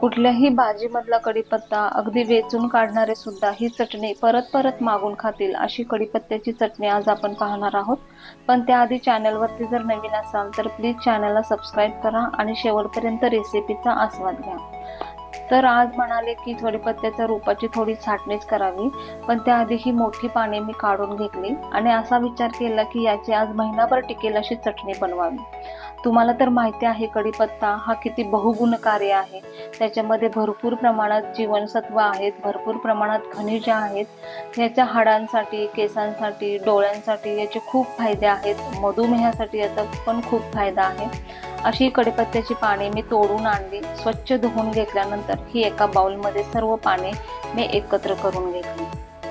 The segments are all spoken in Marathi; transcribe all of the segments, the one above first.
कुठल्याही भाजीमधला कढीपत्ता अगदी वेचून काढणारे सुद्धा ही चटणी परत परत मागून खातील अशी कढीपत्त्याची चटणी आज आपण पाहणार आहोत. पण त्याआधी चॅनलवरती जर नवीन असाल तर प्लीज चॅनलला सबस्क्राईब करा आणि शेवटपर्यंत रेसिपीचा आस्वाद घ्या. तर आज म्हणाले की कडीपत्त्याच्या रोपाची थोडी छाटणीच करावी पण त्याआधी ही मोठी पाने मी काढून घेतली आणि असा विचार केला की याची आज महिनाभर टिकेल अशी चटणी बनवावी. तुम्हाला तर माहिती आहे कढीपत्ता हा किती बहुगुणकारी आहे. त्याच्यामध्ये भरपूर प्रमाणात जीवनसत्व आहेत भरपूर प्रमाणात खनिजे आहेत. याच्या हाडांसाठी केसांसाठी डोळ्यांसाठी याचे खूप फायदे आहेत. मधुमेहासाठी याचा पण खूप फायदा आहे. अशी कढीपत्त्याची पाने मी तोडून आणली स्वच्छ धुवून घेतल्यानंतर ही एका बाउलमध्ये सर्व पाने मी एकत्र करून घेतली.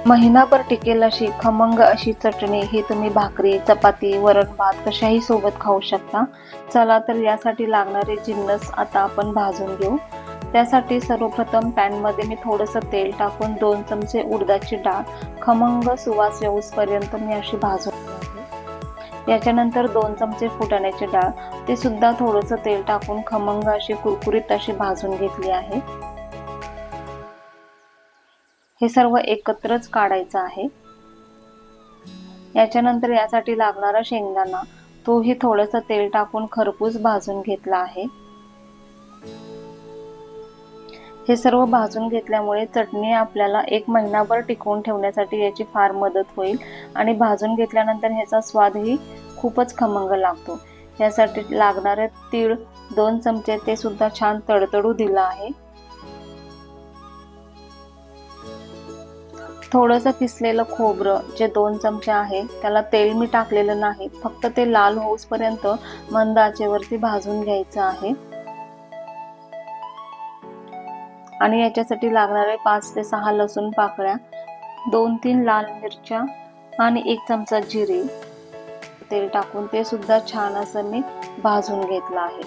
महिनाभर टिकेल अशी खमंग अशी चटणी ही तुम्ही भाकरी चपाती वरण भात कशाही सोबत खाऊ शकता. चला तर यासाठी लागणारे जिन्नस आता आपण भाजून घेऊ. त्यासाठी सर्वप्रथम पॅनमध्ये मी थोडंसं तेल टाकून दोन चमचे उडदाची डाळ खमंग सुवास येऊसपर्यंत मी अशी भाजून घेते याच्यानंतर दोन चमचे फुटाण्याची डाळ ते सुद्धा थोडंसं तेल टाकून खमंग अशी कुरकुरीत अशी भाजून घेतली आहे. हे सर्व एकत्रच काढायचं आहे. याच्यानंतर यासाठी लागणारा शेंगदाणा तोही थोडंसं तेल टाकून खरपूस भाजून घेतला आहे. हे सर्व भाजून घेतल्यामुळे चटणी आपल्याला एक महिनाभर टिकवून ठेवण्यासाठी याची फार मदत होईल आणि भाजून घेतल्यानंतर ह्याचा स्वादही खूपच खमंग लागतो. यासाठी लागणारे तीळ दोन चमचे ते सुद्धा छान तडतडू दिलं आहे. थोडंसं किसलेलं खोबरं जे दोन चमचे आहे त्याला तेल मी टाकलेलं नाही फक्त ते लाल होऊसपर्यंत मंद आचेवरती भाजून घ्यायचं आहे. आणि याच्यासाठी लागणारे पाच ते सहा लसूण पाकळ्या दोन तीन लाल मिरच्या आणि एक चमचा जिरे. तेल टाकून ते सुद्धा छान असं मी भाजून घेतलं आहे.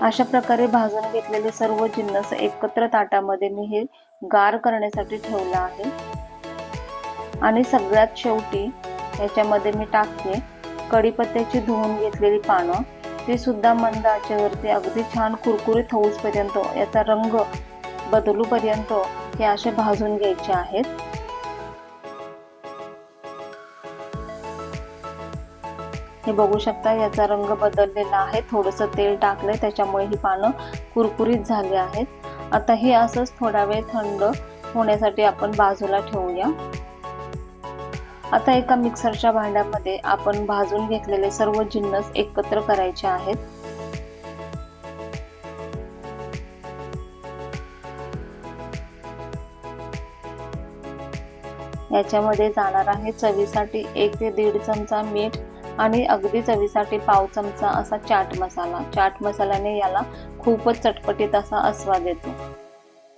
अशा प्रकारे भाजून घेतलेले सर्व जिन्नस एकत्र ताटामध्ये मी हे गार करण्यासाठी ठेवलं आहे. आणि सगळ्यात शेवटी याच्यामध्ये मी टाकते कढीपत्त्याची धुवून घेतलेली पानं. ते सुद्धा मंद आचेवरती अगदी छान कुरकुरीत होऊसपर्यंत याचा रंग बदलूपर्यंत हे असे भाजून घ्यायचे आहेत. हे बघू शकता याचा रंग बदललेला आहे. थोडंसं तेल टाकलंय त्याच्यामुळे ही पानं कुरकुरीत झाली आहेत. आता हे असंच थोडा वेळ थंड होण्यासाठी आपण बाजूला ठेवूया. आता एका मिक्सरच्या भांड्यामध्ये आपण भाजून घेतलेले सर्व जिन्नस एकत्र करायचे आहेत. याच्यामध्ये जाणार आहे चवीसाठी एक ते दीड चमचा मीठ आणि अगदी चवीसाठी पाव चमचा असा चाट मसाला. चाट मसाल्याने याला खूपच चटपटीत असा आस्वाद येतो.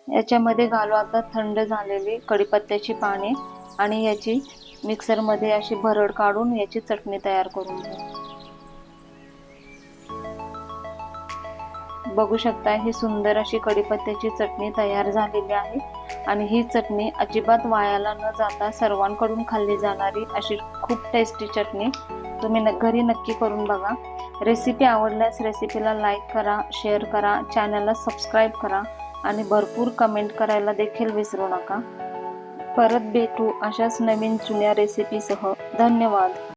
याच्यामध्ये घालू आता थंड झालेली कढीपत्त्याची पाने आणि याची मिक्सरमध्ये अशी भरड काढून याची चटणी तयार करून घेऊ बघू शकता ही सुंदर अशी कढीपत्त्याची चटणी तयार झालेली आहे आणि ही चटणी अजिबात वायाला न जाता सर्वांकडून खाल्ली जाणारी अशी खूप टेस्टी चटणी तुम्ही न घरी नक्की करून बघा. रेसिपी आवडल्यास रेसिपीला लाईक करा शेअर करा चॅनलला सबस्क्राईब करा आणि भरपूर कमेंट करायला देखील विसरू नका. परत भेटू अशाच नवीन जुन्या रेसिपीसह धन्यवाद.